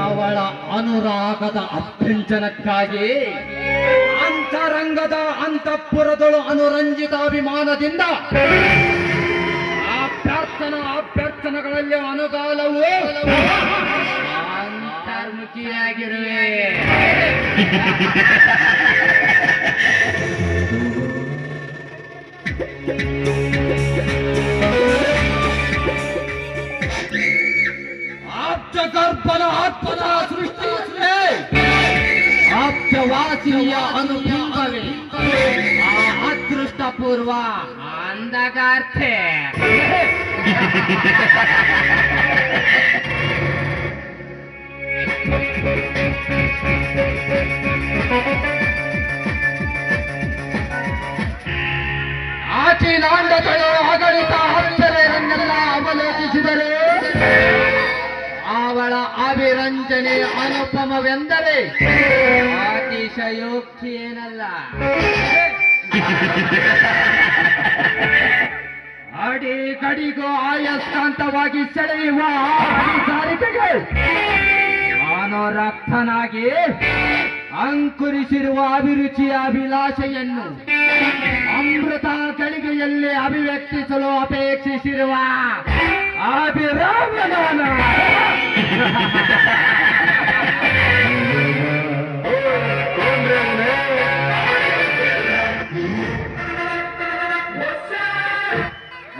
ಅವಳ ಅನುರಾಗದ ಅಭ್ಯಂಜನಕ್ಕಾಗಿ ಅಂತರಂಗದ ಅಂತಃಪುರದಳು ಅನುರಂಜಿತ ಅಭಿಮಾನದಿಂದ ಆ ಪ್ರಾರ್ಥನಾ ಅಭ್ಯರ್ಥನೆಗಳಲ್ಲಿ ಅನುಗಾಲವು ಅಂತರ್ಮುಖಿಯಾಗಿರುವೆ. ಆಪ್ತವಾಸಿಯ ಅನುಬಿಂಬವೇ ಆ ಅದೃಷ್ಟ ಪೂರ್ವ ಅಂಧಕಾರ್ತೆ ಆಚಿನಾಂಡಗಳು ಆಡಳಿತ ಅಭಿರಂಜನೆ ಅನುಪಮವೆಂದರೆ ಅತಿಶಯೋಕ್ತಿ ಅಡಿ ಕಡಿಗೂ ಆಯಸ್ಕಾಂತವಾಗಿ ಸೆಳೆಯುವ ಸಾರಿಕೆಗೆ ಅನುರಕ್ತನಾಗಿ ಅಂಕುರಿಸಿರುವ ಅಭಿರುಚಿಯ ಅಭಿಲಾಷೆಯನ್ನು ಅಮೃತ ಗಳಿಗೆಯಲ್ಲಿ ಅಭಿವ್ಯಕ್ತಿಸಲು ಅಪೇಕ್ಷಿಸಿರುವ ಅಭಿರಾಮನಾನ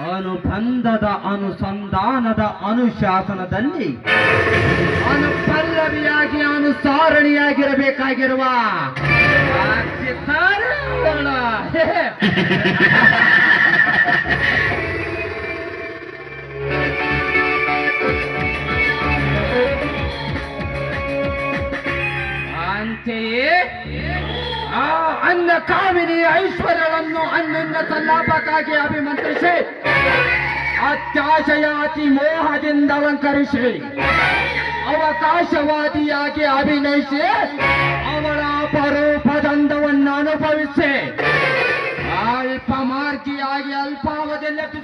ಅನುಬಂಧದ ಅನುಸಂಧಾನದ ಅನುಶಾಸನದಲ್ಲಿ ಅನುಪಲ್ಲವಿಯಾಗಿ ಅನುಸಾರಣಿಯಾಗಿರಬೇಕಾಗಿರುವ ಅಂತೆಯೇ ಆ, ಅನ್ನ ಕಾಮಿನಿ ಐಶ್ವರ್ಯವನ್ನು ಅನ್ನನ್ನ ಸಲ್ಲಾಪಕ್ಕಾಗಿ ಅಭಿಮಂತ್ರಿಸಿ ಅತ್ಯಾಶಯ ಅತಿ ಮೋಹದಿಂದ ಅಲಂಕರಿಸಿ, ಅವಕಾಶವಾದಿಯಾಗಿ ಅಭಿನಯಿಸಿ, ಅವರ ಅಪರೂಪದಂಡವನ್ನು ಅನುಭವಿಸಿ ಅಲ್ಪ ಮಾರ್ಗಿಯಾಗಿ ಅಲ್ಪಾವಧಿಯಲ್ಲಿ